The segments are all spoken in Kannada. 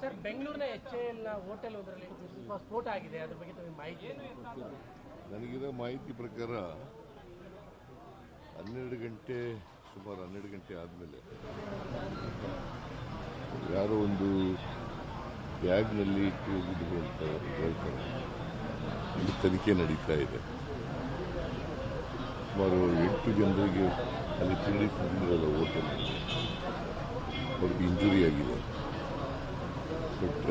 ಸರ್, ಬೆಂಗಳೂರಿನ ಎಚ್ ಎಲ್ ಹೋಟೆಲ್ ಒಂದರಲ್ಲಿ ಸ್ವಲ್ಪ ಸ್ಫೋಟ ಆಗಿದೆ. ಅದ್ರ ಬಗ್ಗೆ ತಮಗೆ ಮಾಹಿತಿ ನನಗಿರೋ ಮಾಹಿತಿ ಪ್ರಕಾರ ಹನ್ನೆರಡು ಗಂಟೆ, ಸುಮಾರು ಹನ್ನೆರಡು ಗಂಟೆ ಆದಮೇಲೆ ಯಾರೋ ಒಂದು ಬ್ಯಾಗ್ನಲ್ಲಿ ಇಟ್ಟು ಹೋಗಿದ್ರು ಅಂತ ಹೇಳ್ತಾರೆ. ಇಲ್ಲಿ ತನಿಖೆ ನಡೀತಾ ಇದೆ. ಸುಮಾರು ಎಂಟು ಜನರಿಗೆ ಅಲ್ಲಿ ತಿಂಡಿ ತಿಂದಿರಲ್ಲ ಹೋಟೆಲ್ ಅವ್ರಿಗೆ ಇಂಜುರಿ ಆಗಿದೆ. ಬಟ್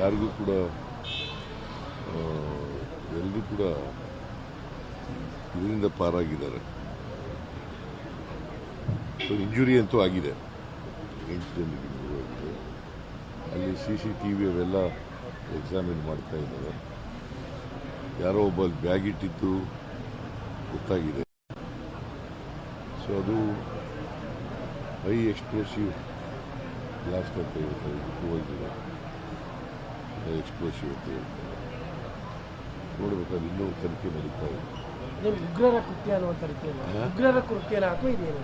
ಯಾರಿಗೂ ಕೂಡ ಎಲ್ಲರೂ ಕೂಡ ಇದರಿಂದ ಪಾರಾಗಿದ್ದಾರೆ. ಇಂಜುರಿ ಅಂತೂ ಆಗಿದೆ. ಜನರಿಗೆ ಇಂಜುರಿ ಅಲ್ಲಿ ಸಿ ಸಿ ಟಿ ವಿ ಅವೆಲ್ಲ ಎಕ್ಸಾಮಿನ್ ಮಾಡ್ತಾ ಇದ್ದಾರೆ. ಯಾರೋ ಒಬ್ಬ ಬ್ಯಾಗ್ ಇಟ್ಟಿದ್ದು ಗೊತ್ತಾಗಿದೆ. ಸೊ ಅದು ಹೈ ಎಕ್ಸ್ಪ್ಲೋಸಿವ್ ಬ್ಲಾಸ್ಟ್ ಅಂತ ಹೇಳ್ತಾರೆ ಹೋಗಿದೆ ಹೈ ಎಕ್ಸ್ಪ್ಲೋಸಿವ್ ಅಂತ ಹೇಳ್ತಾರೆ ನೋಡ್ಬೇಕಾದ್ರೆ ಇನ್ನೂ ತನಿಖೆ ನಡೀತಾ ಇದೆ ಉಗ್ರರ ಕೃತ್ಯ ಅನ್ನುವಂಥ ರೀತಿಯಲ್ಲಿ ಉಗ್ರರ ಕೃತ್ಯ ಇದೇನು?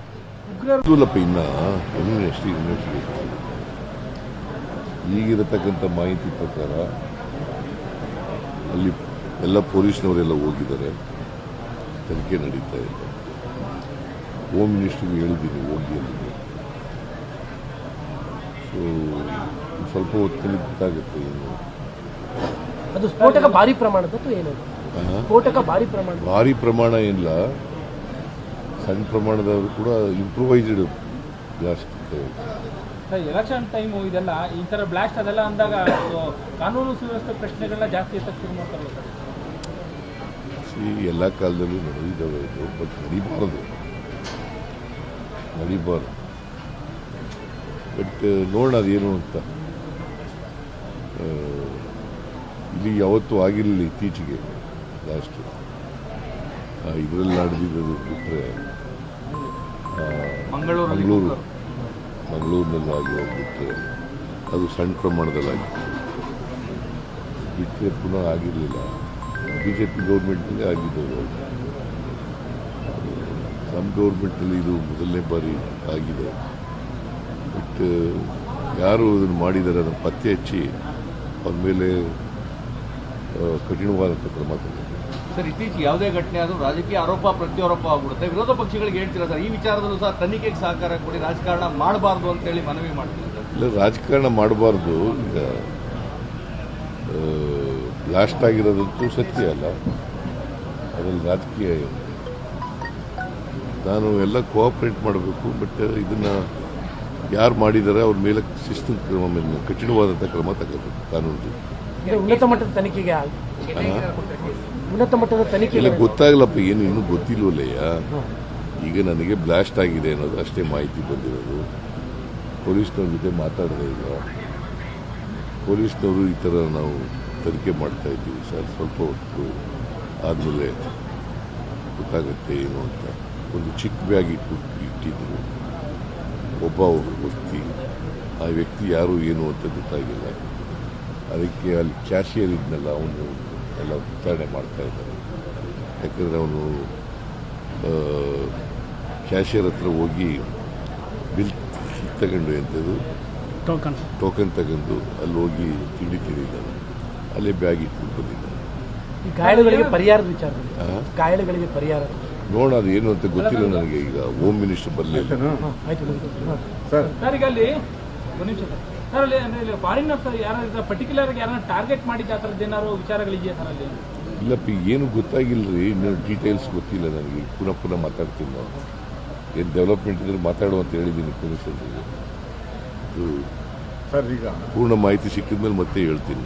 ಉಗ್ರರ ಇಲ್ಲಪ್ಪ ಇನ್ನ ಇನ್ನೂ ಎಷ್ಟು ಇನ್ವೆಸ್ಟಿಗೇಷನ್ ಈಗಿರತಕ್ಕಂಥ ಮಾಹಿತಿ ಪ್ರಕಾರ ಅಲ್ಲಿ ಎಲ್ಲ ಪೊಲೀಸ್ನವರೆಲ್ಲ ಹೋಗಿದ್ದಾರೆ. ತನಿಖೆ ನಡೀತಾ ಇದೆ. ಹೋಮ್ ಮಿನಿಸ್ಟ್ರಿಗೆ ಹೇಳಿದ್ದೀನಿ ಹೋಗಿ ಸೊ ಸ್ವಲ್ಪ ಹೊತ್ತಿನಲ್ಲಿ ಗೊತ್ತಾಗುತ್ತೆ ಅದು ಸ್ಫೋಟಕ ಭಾರಿ ಪ್ರಮಾಣದ ಏನು? ಸ್ಫೋಟಕ ಭಾರಿ ಪ್ರಮಾಣ ಭಾರಿ ಪ್ರಮಾಣ ಇಲ್ಲ. ಸಣ್ಣ ಪ್ರಮಾಣದವರು ಕೂಡ ಇಂಪ್ರೂವೈಸ್ಡ್ ಬ್ಲಾಸ್ಟ್ ಎಲೆಕ್ಷನ್ ಟೈಮ್ ಇದೆಲ್ಲ ಈ ಥರ ಬ್ಲಾಸ್ಟ್ ಅದೆಲ್ಲ ಅಂದಾಗ ಕಾನೂನು ಸುವ್ಯವಸ್ಥೆ ಪ್ರಶ್ನೆಗಳನ್ನ ಜಾಸ್ತಿ ಎತ್ತಕ್ಕೆ ಶುರು ಈ ಎಲ್ಲ ಕಾಲದಲ್ಲೂ ನಡೆದಿದ್ದಾವೆ ಇದು ಬಟ್ ನಡಿಬಾರದು. ನಡಿಬಾರದು. ಬಟ್ ನೋಡೋಣ ಅದೇನು ಅಂತ ಇಲ್ಲಿ ಯಾವತ್ತೂ ಆಗಿರಲಿಲ್ಲ ಇತ್ತೀಚೆಗೆ ಲಾಸ್ಟು ಇದರಲ್ಲಿ ನಡೆದಿದ್ದು ಬಿಟ್ಟರೆ ಮಂಗಳೂರು. ಮಂಗಳೂರಿನಲ್ಲಿ ಆಗಿ ಹೋಗ್ಬಿಟ್ರೆ ಅದು ಸಣ್ಣ ಪ್ರಮಾಣದಲ್ಲಿ ಆಗಿತ್ತು ಬಿಟ್ಟರೆ ಪುನಃ ಆಗಿರಲಿಲ್ಲ. ಬಿ ಜೆ ಪಿ ಗೌರ್ಮೆಂಟಲ್ಲೇ ಆಗಿದ್ದವರು ನಮ್ಮ ಗೌರ್ಮೆಂಟಲ್ಲಿ ಇದು ಮೊದಲನೇ ಬಾರಿ ಆಗಿದೆ. ಬಟ್ ಯಾರು ಇದನ್ನು ಮಾಡಿದ್ದಾರೆ ಅದನ್ನು ಪತ್ತೆ ಹಚ್ಚಿ ಅವ್ರ ಮೇಲೆ ಕಠಿಣವಾದಂಥ ಕ್ರಮ ತಗೋಬೇಕು ಸರ್ ಇತ್ತೀಚೆಗೆ ಯಾವುದೇ ಘಟನೆ ಆದರೂ ರಾಜಕೀಯ ಆರೋಪ ಪ್ರತ್ಯಾರೋಪ ಆಗ್ಬಿಡುತ್ತೆ. ವಿರೋಧ ಪಕ್ಷಗಳಿಗೆ ಹೇಳ್ತೀರಾ ಸರ್? ಈ ವಿಚಾರದಲ್ಲೂ ಸಹ ತನಿಖೆಗೆ ಸಹಕಾರ ಕೊಡಿ ರಾಜಕಾರಣ ಮಾಡಬಾರ್ದು ಅಂತೇಳಿ ಮನವಿ ಮಾಡ್ತೀನಿ ಇಲ್ಲ ರಾಜಕಾರಣ ಮಾಡಬಾರ್ದು. ಈಗ ಬ್ಲಾಸ್ಟ್ ಆಗಿರೋದಂತೂ ಸತ್ಯ ಅಲ್ಲ. ಅದರಲ್ಲಿ ರಾಜಕೀಯ ನಾನು ಎಲ್ಲ ಕೋಆಪರೇಟ್ ಮಾಡಬೇಕು ಬಟ್ ಇದನ್ನ ಯಾರು ಮಾಡಿದ್ದಾರೆ ಅವ್ರ ಮೇಲೆ ಶಿಸ್ತು ಕ್ರಮ ಮೇಲೆ ಕಠಿಣವಾದಂಥ ಕ್ರಮ ತಗೋಬೇಕು ಕಾನೂನು ಉನ್ನತ ಮಟ್ಟದ ತನಿಖೆಗೆ ಉನ್ನತ ಮಟ್ಟದ ತನಿಖೆ ಇಲ್ಲ ಗೊತ್ತಾಗಲ್ಲಪ್ಪ ಏನು ಇನ್ನೂ ಗೊತ್ತಿಲ್ವಲ್ಲಯ್ಯ? ಈಗ ನನಗೆ ಬ್ಲಾಸ್ಟ್ ಆಗಿದೆ ಅನ್ನೋದು ಅಷ್ಟೇ ಮಾಹಿತಿ ಬಂದಿರೋದು. ಪೊಲೀಸ್ನವ್ರ ಜೊತೆ ಮಾತಾಡಿದೆ ಈಗ ಪೊಲೀಸ್ನವರು ಈ ಥರ ನಾವು ತನಿಖೆ ಮಾಡ್ತಾ ಇದ್ದೀವಿ ಸರ್ ಸ್ವಲ್ಪ ಹೊತ್ತು ಆದಮೇಲೆ ಗೊತ್ತಾಗುತ್ತೆ ಏನು ಅಂತ. ಒಂದು ಚಿಕ್ಕ ಬ್ಯಾಗ್ ಇಟ್ಟು ಇಟ್ಟಿದ್ರು. ಒಬ್ಬ ವ್ಯಕ್ತಿ ಆ ವ್ಯಕ್ತಿ ಯಾರು ಏನು ಅಂತ ಗೊತ್ತಾಗಿಲ್ಲ. ಅದಕ್ಕೆ ಅಲ್ಲಿ ಕ್ಯಾಶಿಯರ್ ಇದ್ನಲ್ಲ ಅವನು ಎಲ್ಲ ವಿಚಾರಣೆ ಮಾಡ್ತಾ ಇದ್ದಾರೆ ಯಾಕಂದರೆ ಅವನು ಕ್ಯಾಶಿಯರ್ ಹತ್ರ ಹೋಗಿ ಬಿಲ್ ತಗೊಂಡು ಎಂಥದ್ದು ಟೋಕನ್ ಟೋಕನ್ ತಗೊಂಡು ಅಲ್ಲಿ ಹೋಗಿ ತಿಂಡಿ ತಿಂದಿದ್ದಾನೆ. ಅಲ್ಲೇ ಬ್ಯಾಗ್ ಇಟ್ಕೊಂಡು ಬಂದಿದ್ದಾನೆ. ಗಾಯಗಳಿಗೆ ಪರಿಹಾರದ ವಿಚಾರದಲ್ಲಿ. ಗಾಯಗಳಿಗೆ ಪರಿಹಾರ. ನೋಡೋಣ ಅದು ಏನು ಅಂತ ಗೊತ್ತಿಲ್ಲ ನನಗೆ. ಈಗ ಹೋಮ್ ಮಿನಿಸ್ಟರ್ ಬರಲಿಲ್ಲ ಇಲ್ಲಪ್ಪ ಏನು ಗೊತ್ತಾಗಿಲ್ಲರಿ ಇನ್ನೂ ಡೀಟೇಲ್ಸ್ ಗೊತ್ತಿಲ್ಲ ನನಗೆ. ಪುನಃ ಪುನಃ ಮಾತಾಡ್ತೀನಿ ನಾನು. ಏನು ಡೆವಲಪ್ಮೆಂಟ್ ಇದ್ರೆ ಮಾತಾಡು ಅಂತ ಹೇಳಿದ್ದೀನಿ ಪೊಲೀಸರಿಗೆ. ಇದು ಸರ್ ಈಗ ಪೂರ್ಣ ಮಾಹಿತಿ ಸಿಕ್ಕಿದ ಮೇಲೆ ಮತ್ತೆ ಹೇಳ್ತೀನಿ.